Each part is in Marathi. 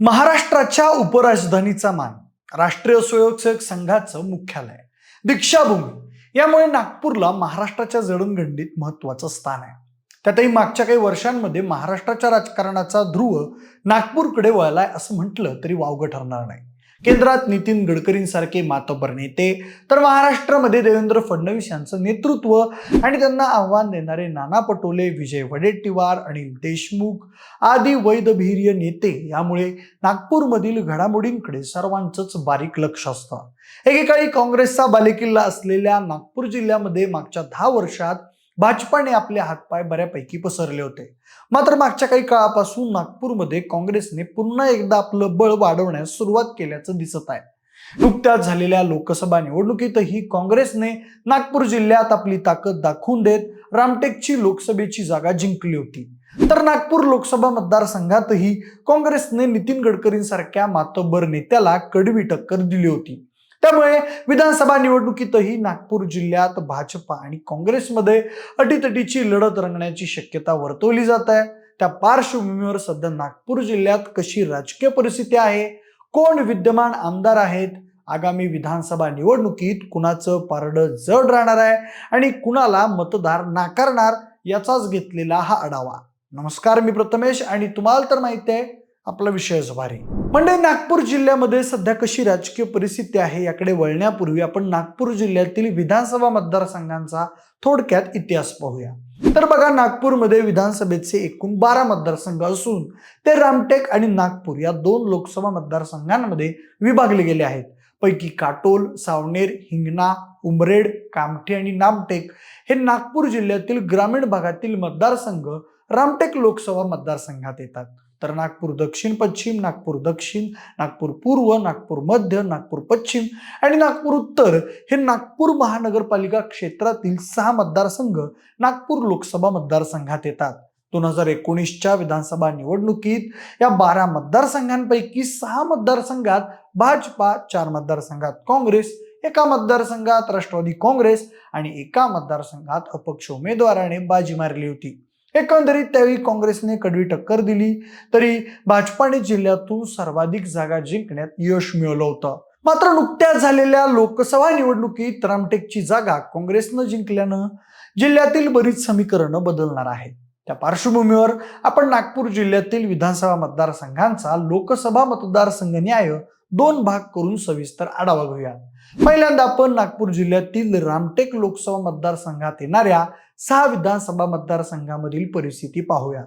महाराष्ट्राच्या उपराजधानीचा मान राष्ट्रीय स्वयंसेवक संघाचं मुख्यालय दीक्षाभूमी यामुळे नागपूरला महाराष्ट्राच्या जडणघडणीत महत्वाचं स्थान आहे. त्यातही मागच्या काही वर्षांमध्ये महाराष्ट्राच्या राजकारणाचा ध्रुव नागपूरकडे वळलाय असं म्हटलं तरी वावगं ठरणार नाही. केंद्रात नितीन गडकरींसारखे मातब्बर नेते तर महाराष्ट्रामध्ये देवेंद्र फडणवीस यांचं नेतृत्व आणि त्यांना आव्हान देणारे नाना पटोले विजय वडेट्टीवार अनिल देशमुख आदी वैधभीर्य नेते यामुळे नागपूरमधील घडामोडींकडे सर्वांचंच बारीक लक्ष असतं. एकेकाळी काँग्रेसचा बालेकिल्ला असलेल्या नागपूर जिल्ह्यामध्ये मागच्या दहा वर्षात भाजपाने आपले हातपाय बऱ्यापैकी पसरले होते. मात्र मागच्या काही काळापासून नागपूरमध्ये काँग्रेसने पुन्हा एकदा आपलं बळ वाढवण्यास सुरुवात केल्याचं दिसत आहे. नुकत्याच झालेल्या लोकसभा निवडणुकीतही काँग्रेसने नागपूर जिल्ह्यात आपली ताकद दाखवून देत रामटेकची लोकसभेची जागा जिंकली होती. तर नागपूर लोकसभा मतदारसंघातही काँग्रेसने नितीन गडकरींसारख्या मातब्बर नेत्याला कडवी टक्कर दिली होती. त्यामुळे विधानसभा निवडणुकीतही नागपूर जिल्ह्यात भाजपा आणि काँग्रेसमध्ये अटीतटीची लढत रंगण्याची शक्यता वर्तवली जात आहे. त्या पार्श्वभूमीवर सध्या नागपूर जिल्ह्यात कशी राजकीय परिस्थिती आहे? कोण विद्यमान आमदार आहेत? आगामी विधानसभा निवडणुकीत कुणाचं पारडं जड राहणार आहे? आणि कुणाला मतदार नाकारणार? याचाच घेतलेला हा आढावा. नमस्कार मी प्रथमेश आणि तुम्हाला तर माहिती आहे आपला विषयच भारी म्हणजे नागपूर जिल्ह्यामध्ये सध्या कशी राजकीय परिस्थिती आहे याकडे वळण्यापूर्वी आपण नागपूर जिल्ह्यातील विधानसभा मतदारसंघांचा थोडक्यात इतिहास पाहूया. तर बघा नागपूरमध्ये विधानसभेचे एकूण बारा मतदारसंघ असून ते रामटेक आणि नागपूर या दोन लोकसभा मतदारसंघांमध्ये विभागले गेले आहेत. पैकी काटोल सावनेर हिंगणा उमरेड कामठी आणि नामटेक हे नागपूर जिल्ह्यातील ग्रामीण भागातील मतदारसंघ रामटेक लोकसभा मतदारसंघात येतात. तर नागपूर दक्षिण पश्चिम नागपूर दक्षिण नागपूर पूर्व नागपूर मध्य नागपूर पश्चिम आणि नागपूर उत्तर हे नागपूर महानगरपालिका क्षेत्रातील सहा मतदारसंघ नागपूर लोकसभा मतदारसंघात येतात. दोन हजार एकोणीसच्या विधानसभा निवडणुकीत या बारा मतदारसंघांपैकी सहा मतदारसंघात भाजपा चार मतदारसंघात काँग्रेस एका मतदारसंघात राष्ट्रवादी काँग्रेस आणि एका मतदारसंघात अपक्ष उमेदवाराने बाजी मारली होती. एकंदरीत त्यावेळी काँग्रेसने कडवी टक्कर दिली तरी भाजपाने जिल्ह्यातून सर्वाधिक जागा जिंकण्यात यश मिळवलं होतं. मात्र नुकत्याच झालेल्या लोकसभा निवडणुकीत रामटेकची जागा काँग्रेसनं जिंकल्यानं जिल्ह्यातील बरीच समीकरणं बदलणार आहेत. त्या पार्श्वभूमीवर आपण नागपूर जिल्ह्यातील विधानसभा मतदारसंघांचा लोकसभा मतदारसंघ न्याय दोन भाग करून सविस्तर आढावा घेऊया. पहिल्यांदा आपण नागपूर जिल्ह्यातील रामटेक लोकसभा मतदारसंघात येणाऱ्या सहा विधानसभा मतदारसंघामधील परिस्थिती पाहूया.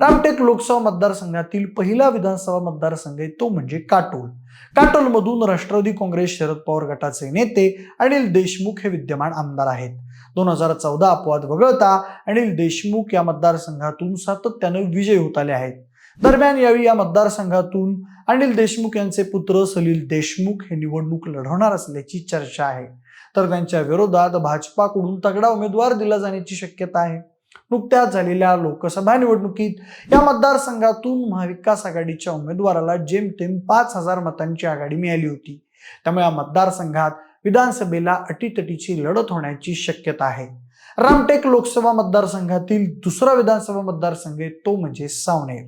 रामटेक लोकसभा मतदारसंघातील पहिला विधानसभा मतदारसंघ आहे तो म्हणजे काटोल. काटोलमधून राष्ट्रवादी काँग्रेस शरद पवार गटाचे नेते अनिल देशमुख हे विद्यमान आमदार आहेत. दोन हजार चौदा अपवाद वगळता अनिल देशमुख या मतदारसंघातून सातत्यानं विजय होत आले आहेत. दरम्यान यावेळी या मतदारसंघातून अनिल देशमुख यांचे पुत्र सलील देशमुख हे निवडणूक लढवणार असल्याची चर्चा आहे. तर त्यांच्या विरोधात भाजपाकडून तगडा उमेदवार दिला जाण्याची शक्यता आहे. नुकत्याच झालेल्या लोकसभा निवडणुकीत या मतदारसंघातून महाविकास आघाडीच्या उमेदवाराला जेमतेम पाच हजार मतांची आघाडी मिळाली होती. त्यामुळे या मतदारसंघात विधानसभेला अटीतटीची लढत होण्याची शक्यता आहे. रामटेक लोकसभा मतदारसंघातील दुसरा विधानसभा मतदारसंघ आहे तो म्हणजे सावनेर.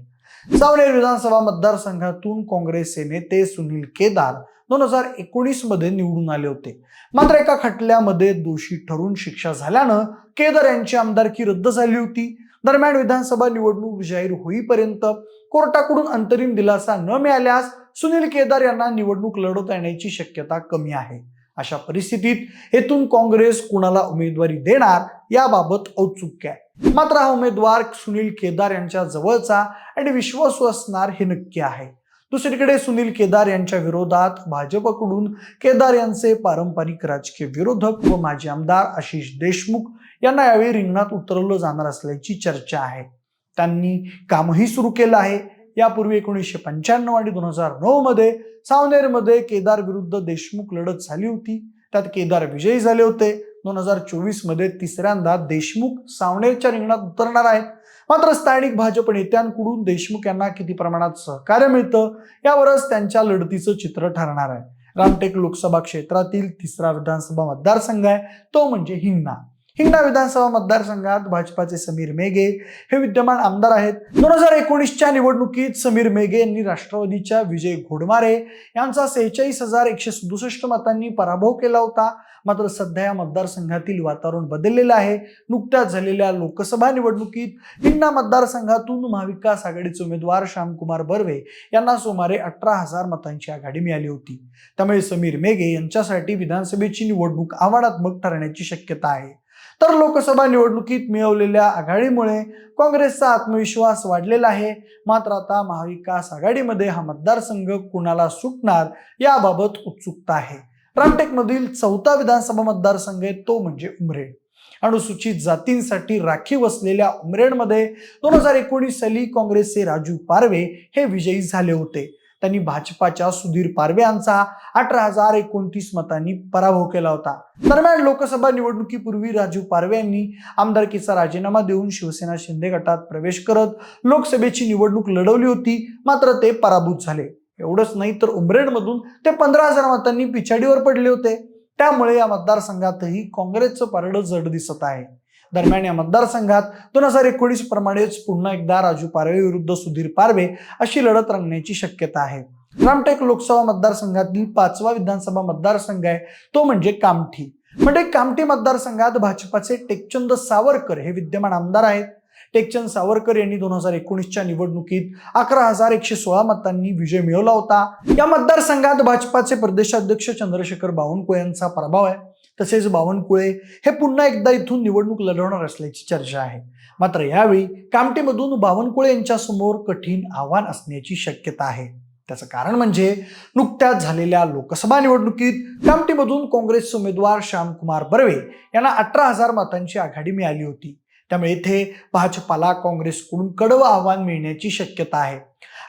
सावनेर विधानसभा मतदारसंघातून काँग्रेसचे नेते सुनील केदार दोन हजार एकोणीसमध्ये निवडून आले होते. मात्र एका खटल्यामध्ये दोषी ठरून शिक्षा झाल्यानं केदार यांची आमदारकी रद्द झाली होती. दरम्यान विधानसभा निवडणूक जाहीर होईपर्यंत कोर्टाकडून अंतरिम दिलासा न मिळाल्यास सुनील केदार यांना निवडणूक लढवता येण्याची शक्यता कमी आहे. अशा परिस्थितीत येथून काँग्रेस कुणाला उमेदवारी देणार याबाबत औत्सुक्य आहे. मात्र हा उमेदवार सुनील केदार यांच्या जवळचा आणि विश्वासू असणार हे नक्की आहे. दुसरीकडे सुनील केदार यांच्या विरोधात भाजपकडून केदार यांचे पारंपरिक राजकीय विरोधक व माजी आमदार आशिष देशमुख यांना यावेळी रिंगणात उतरवलं जाणार असल्याची चर्चा आहे. त्यांनी कामही सुरू केलं आहे. यापूर्वी एकोणीसशे पंच्याण्णव आणि दोन हजार नऊ मध्ये सावनेरमध्ये केदार विरुद्ध देशमुख लढत झाली होती. त्यात केदार विजयी झाले होते. दोन हजार चोवीसमध्ये तिसऱ्यांदा देशमुख सावनेरच्या रिंगणात उतरणार आहेत. मात्र स्थानिक भाजप नेत्यांकडून देशमुख यांना किती प्रमाणात सहकार्य मिळतं यावरच त्यांच्या लढतीचं चित्र ठरणार आहे. रामटेक लोकसभा क्षेत्रातील तिसरा विधानसभा मतदारसंघ आहे. तो म्हणजे हिंगणा. हिंगणा विधानसभा मतदारसंघात भाजपाचे समीर मेघे हे विद्यमान आमदार आहेत. दोन हजार एकोणीसच्या निवडणुकीत समीर मेघे यांनी राष्ट्रवादीच्या विजय घोडमारे यांचा सेहेचाळीस हजार एकशे सदुसष्ट मतांनी पराभव केला होता. मात्र सध्या या मतदारसंघातील वातावरण बदललेलं आहे. नुकत्याच झालेल्या लोकसभा निवडणुकीत हिंगणा मतदारसंघातून महाविकास आघाडीचे उमेदवार श्यामकुमार बर्वे यांना सुमारे अठरा हजार मतांची आघाडी मिळाली होती. त्यामुळे समीर मेघे यांच्यासाठी विधानसभेची निवडणूक आव्हानात्मक ठरण्याची शक्यता आहे. तर लोकसभा निवडणुकीत मिळवलेल्या आघाडीमुळे काँग्रेसचा आत्मविश्वास वाढलेला आहे. मात्र आता महाविकास आघाडीमध्ये हा मतदारसंघ कुणाला सुटणार याबाबत उत्सुकता आहे. रामटेकमधील चौथा विधानसभा मतदारसंघ आहे तो म्हणजे उमरेड. अनुसूचित जातींसाठी राखीव असलेल्या उमरेडमध्ये दोन हजार एकोणीस साली काँग्रेसचे राजू पारवे हे विजयी झाले होते. त्यांनी भाजपाच्या सुधीर पारवे यांचा अठरा हजार एकोणतीस मतांनी पराभव केला होता. दरम्यान लोकसभा निवडणुकीपूर्वी राजू पारवे यांनी आमदारकीचा राजीनामा देऊन शिवसेना शिंदे गटात प्रवेश करत लोकसभेची निवडणूक लढवली होती मात्र ते पराभूत झाले. एवढंच नाही तर उमरेडमधून ते पंधरा हजार मतांनी पिछाडीवर पडले होते. त्यामुळे या मतदारसंघातही काँग्रेसचं पारडं जड दिसत आहे. दरम्यान या मतदारसंघात दोन हजार एकोणीस प्रमाणेच पुन्हा एकदा राजू पारवे विरुद्ध सुधीर पारवे अशी लढत रंगण्याची शक्यता आहे. रामटेक लोकसभा मतदारसंघातील पाचवा विधानसभा मतदारसंघ आहे. तो म्हणजे कामठी. म्हणजे कामठी मतदारसंघात भाजपाचे टेकचंद सावरकर हे विद्यमान आमदार आहेत. टेकचंद सावरकर यांनी दोन हजार एकोणीसच्या निवडणुकीत अकरा हजार एकशे सोळा मतांनी विजय मिळवला होता. या मतदारसंघात भाजपाचे प्रदेशाध्यक्ष चंद्रशेखर बावनकुळे यांचा प्रभाव आहे. तसेच बावनकुळे हे पुन्हा एकदा इथून निवडणूक लढवणार असल्याची चर्चा आहे. मात्र यावेळी कामटेमधून बावनकुळे यांच्यासमोर कठीण आव्हान असण्याची शक्यता आहे. त्याचं कारण म्हणजे नुकत्याच झालेल्या लोकसभा निवडणुकीत कामटीमधून काँग्रेसचे उमेदवार श्यामकुमार बर्वे यांना अठरा हजार मतांची आघाडी मिळाली होती. त्यामुळे इथे भाजपाला काँग्रेसकडून कडवं आव्हान मिळण्याची शक्यता आहे.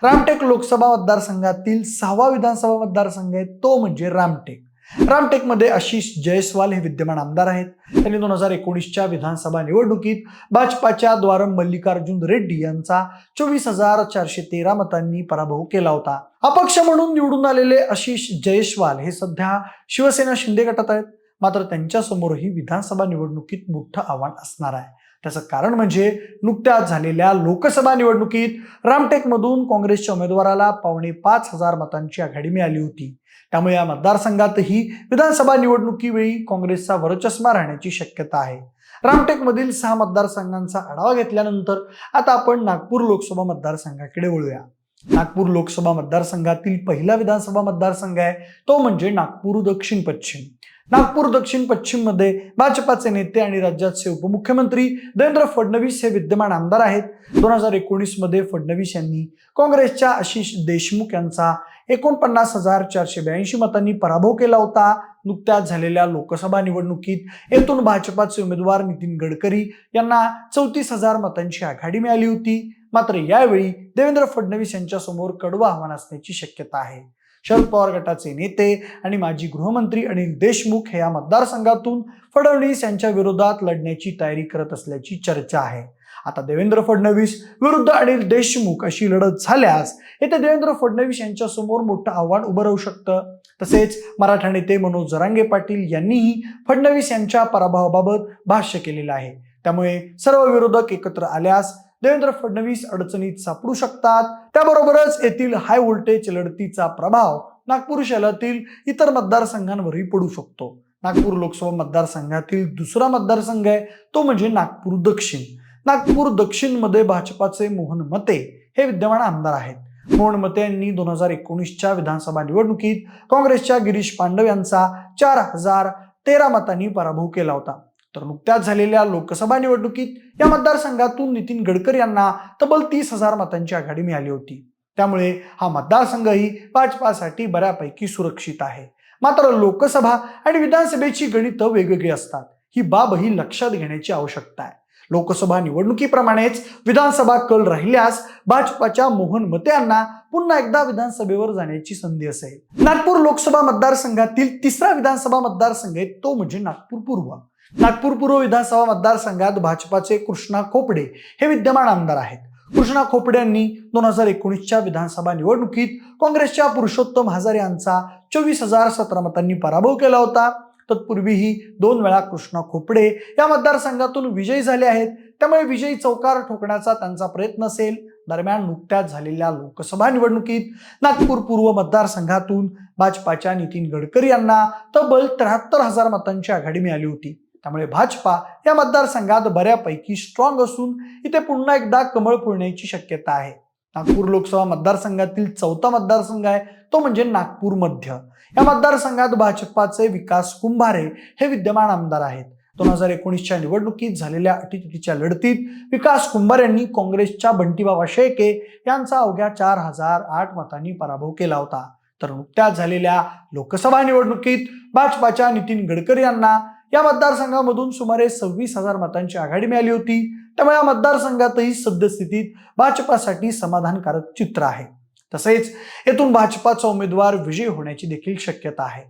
रामटेक लोकसभा मतदारसंघातील सहावा विधानसभा मतदारसंघ आहे तो म्हणजे रामटेक. रामटेकमध्ये आशिष जयस्वाल हे विद्यमान आमदार आहेत. त्यांनी दोन हजार एकोणीसच्या विधानसभा निवडणुकीत भाजपाच्या द्वारम मल्लिकार्जुन रेड्डी यांचा चोवीस हजार चारशे तेरा मतांनी पराभव केला होता. अपक्ष म्हणून निवडून आलेले आशिष जयस्वाल हे सध्या शिवसेना शिंदे गटात आहेत. मात्र त्यांच्यासमोरही विधानसभा निवडणुकीत मोठं आव्हान असणार आहे. त्याचं कारण म्हणजे नुकत्याच झालेल्या लोकसभा निवडणुकीत रामटेकमधून काँग्रेसच्या उमेदवाराला पावणे पाच हजार मतांची आघाडी मिळाली होती. त्यामुळे या मतदारसंघातही विधानसभा निवडणुकीवेळी काँग्रेसचा वरचष्मा राहण्याची शक्यता आहे. रामटेकमधील सहा मतदारसंघांचा आढावा घेतल्यानंतर आता आपण नागपूर लोकसभा मतदारसंघाकडे वळूया. नागपूर लोकसभा मतदारसंघातील पहिला विधानसभा मतदारसंघ आहे तो म्हणजे नागपूर दक्षिण पश्चिम. नागपूर दक्षिण पश्चिममध्ये भाजपाचे नेते आणि राज्याचे उपमुख्यमंत्री देवेंद्र फडणवीस हे विद्यमान आमदार आहेत. दोन हजार एकोणीसमध्ये फडणवीस यांनी काँग्रेसच्या आशिष देशमुख यांचा एकोणपन्नास हजार चारशे ब्याऐंशी मतांनी पराभव केला होता. नुकत्याच झालेल्या लोकसभा निवडणुकीत येथून भाजपाचे उमेदवार नितीन गडकरी यांना चौतीस हजार मतांची आघाडी मिळाली होती. मात्र यावेळी देवेंद्र फडणवीस यांच्यासमोर कडवं आव्हान असण्याची शक्यता आहे. शरद पवार गटाचे नेते आणि माजी गृहमंत्री अनिल देशमुख हे या मतदारसंघातून फडणवीस यांच्या विरोधात लढण्याची तयारी करत असल्याची चर्चा आहे. आता देवेंद्र फडणवीस विरुद्ध अनिल देशमुख अशी लढत झाल्यास येथे देवेंद्र फडणवीस यांच्या समोर मोठं आव्हान उभं राहू शकतं. तसेच मराठा नेते मनोज जरांगे पाटील यांनीही फडणवीस यांच्या पराभवाबाबत भाष्य केलेलं आहे. त्यामुळे सर्व विरोधक एकत्र आल्यास देवेंद्र फडणवीस अडचणीत सापडू शकतात. त्याबरोबरच येथील हाय व्होल्टेज लढतीचा प्रभाव नागपूर शहरातील इतर मतदारसंघांवरही पडू शकतो. नागपूर लोकसभा मतदारसंघातील दुसरा मतदारसंघ आहे तो म्हणजे नागपूर दक्षिण. नागपूर दक्षिणमध्ये भाजपाचे मोहन मते हे विद्यमान आमदार आहेत. मोहन मते यांनी दोन हजार एकोणीसच्या विधानसभा निवडणुकीत काँग्रेसच्या गिरीश पांडव यांचा चार हजार तेरा मतांनी पराभव केला होता. तर नुकत्याच झालेल्या लोकसभा निवडणुकीत या मतदारसंघातून नितीन गडकरी यांना तब्बल तीस हजार मतांची आघाडी मिळाली होती. त्यामुळे हा मतदारसंघही भाजपासाठी बऱ्यापैकी सुरक्षित आहे. मात्र लोकसभा आणि विधानसभेची गणितं वेगवेगळी असतात. ही बाबही लक्षात घेण्याची आवश्यकता आहे. लोकसभा निवडणुकीप्रमाणेच विधानसभा कल राहिल्यास भाजपाच्या मोहन मते यांना पुन्हा एकदा विधानसभेवर जाण्याची संधी असेल. नागपूर लोकसभा मतदारसंघातील तिसरा विधानसभा मतदारसंघ आहे तो म्हणजे नागपूर पूर्व. नागपूर पूर्व विधानसभा मतदारसंघात भाजपाचे कृष्णा खोपडे हे विद्यमान आमदार आहेत. कृष्णा खोपडे यांनी दोन हजार एकोणीसच्या विधानसभा निवडणुकीत काँग्रेसच्या पुरुषोत्तम हजारे यांचा चोवीस हजार सतरा मतांनी पराभव केला होता. तत्पूर्वीही दोन वेळा कृष्णा खोपडे या मतदारसंघातून विजयी झाले आहेत. त्यामुळे विजयी चौकार ठोकण्याचा त्यांचा प्रयत्न असेल. दरम्यान नुकत्याच झालेल्या लोकसभा निवडणुकीत नागपूर पूर्व मतदारसंघातून भाजपाच्या नितीन गडकरी यांना तब्बल त्र्याहत्तर हजार मतांची आघाडी मिळाली होती. त्यामुळे भाजपा या मतदारसंघात बऱ्यापैकी स्ट्रॉंग असून इथे पुन्हा एकदा कमळ फुलण्याची शक्यता आहे. नागपूर लोकसभा मतदारसंघातील चौथा मतदारसंघ आहे तो म्हणजे नागपूर मध्य. या मतदारसंघात भाजपाचे विकास कुंभारे हे विद्यमान आमदार आहेत. दोन हजार एकोणीसच्या निवडणुकीत झालेल्या अटीतटीच्या लढतीत विकास कुंभार यांनी काँग्रेसच्या बंटीबाबा शेळके यांचा अवघ्या चार हजार आठ मतांनी पराभव केला होता. तर नुकत्याच झालेल्या लोकसभा निवडणुकीत भाजपाच्या नितीन गडकरी यांना या मतदारसंघामधून सुमारे सव्वीस हजार मतांची आघाडी मिळाली होती. त्यामुळे या मतदारसंघातही सद्यस्थितीत भाजपासाठी समाधानकारक चित्र आहे. तसेच येथून भाजपाचा उमेदवार विजयी होण्याची देखील शक्यता आहे.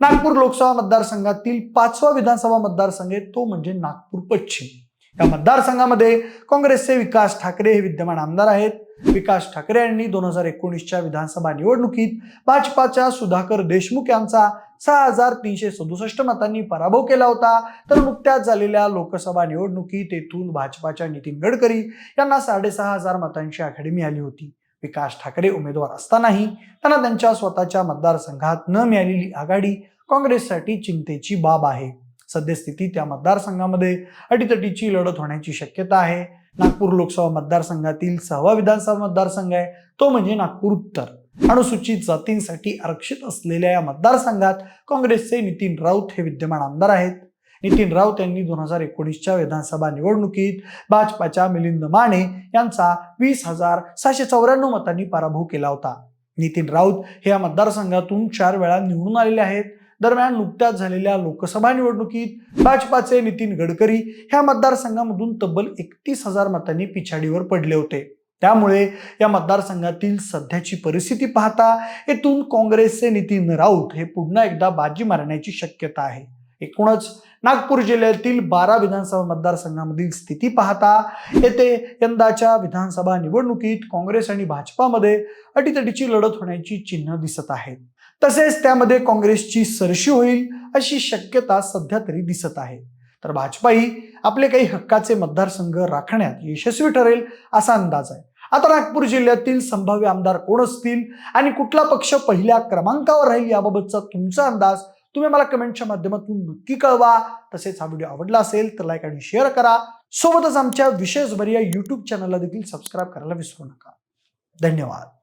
नागपूर लोकसभा मतदारसंघातील पाचवा विधानसभा मतदारसंघ आहे तो म्हणजे नागपूर पश्चिम. या मतदारसंघामध्ये काँग्रेसचे विकास ठाकरे हे विद्यमान आमदार आहेत. विकास ठाकरे यांनी दोन हजार एकोणीसच्या विधानसभा निवडणुकीत भाजपाच्या सुधाकर देशमुख यांचा सहा हजार तीनशे सदुसष्ट मतांनी पराभव केला होता. तर नुकत्याच झालेल्या लोकसभा निवडणुकीत तेथून भाजपाच्या नितीन गडकरी यांना साडेसहा हजार मतांची आघाडी मिळाली होती. विकास ठाकरे उमेदवार असतानाही त्यांना त्यांच्या स्वतःच्या मतदारसंघात न मिळालेली आघाडी काँग्रेससाठी चिंतेची बाब आहे. सद्यस्थिती त्या मतदारसंघामध्ये अटीतटीची लढत होण्याची शक्यता आहे. नागपूर लोकसभा मतदारसंघातील सहावा विधानसभा मतदारसंघ आहे. तो म्हणजे नागपूर उत्तर. अनुसूचित जातींसाठी आरक्षित असलेल्या या मतदारसंघात काँग्रेसचे नितीन राऊत हे विद्यमान आमदार आहेत. नितीन राऊत यांनी दोन हजार एकोणीसच्या विधानसभा निवडणुकीत भाजपाच्या मिलिंद माने यांचा वीस हजार सहाशे चौऱ्याण्णव मतांनी पराभव केला होता. नितीन राऊत हे या मतदारसंघातून चार वेळा निवडून आलेले आहेत. दरम्यान नुकत्याच झालेल्या लोकसभा निवडणुकीत भाजपाचे नितीन गडकरी ह्या मतदारसंघामधून तब्बल एकतीस हजार मतांनी पिछाडीवर पडले होते. त्यामुळे या मतदारसंघातील सध्याची परिस्थिती पाहता येथून काँग्रेसचे नितीन राऊत हे पुन्हा एकदा बाजी मारण्याची शक्यता आहे. एकूणच नागपूर जिल्ह्यातील बारा विधानसभा मतदारसंघामधील स्थिती पाहता येथे यंदाच्या विधानसभा निवडणुकीत काँग्रेस आणि भाजपामध्ये अटीतटीची लढत होण्याची चिन्ह दिसत आहेत तसेच त्यामध्ये काँग्रेसची सरशी होईल अशी शक्यता सध्या तरी दिसत आहे. तर भाजपाही आपले काही हक्काचे मतदारसंघ राखण्यात यशस्वी ठरेल असा अंदाज आहे. आता नागपूर जिल्ह्यातील संभाव्य आमदार कोण असतील आणि कुठला पक्ष पहिल्या क्रमांकावर राहील याबाबतचा तुमचा अंदाज तुम्ही मला कमेंटच्या माध्यमातून नक्की कळवा. तसेच हा व्हिडिओ आवडला असेल तर लाईक आणि शेअर करा. सोबतच आमच्या विशेष बरी या युट्यूब चॅनलला देखील सबस्क्राईब करायला विसरू नका. धन्यवाद.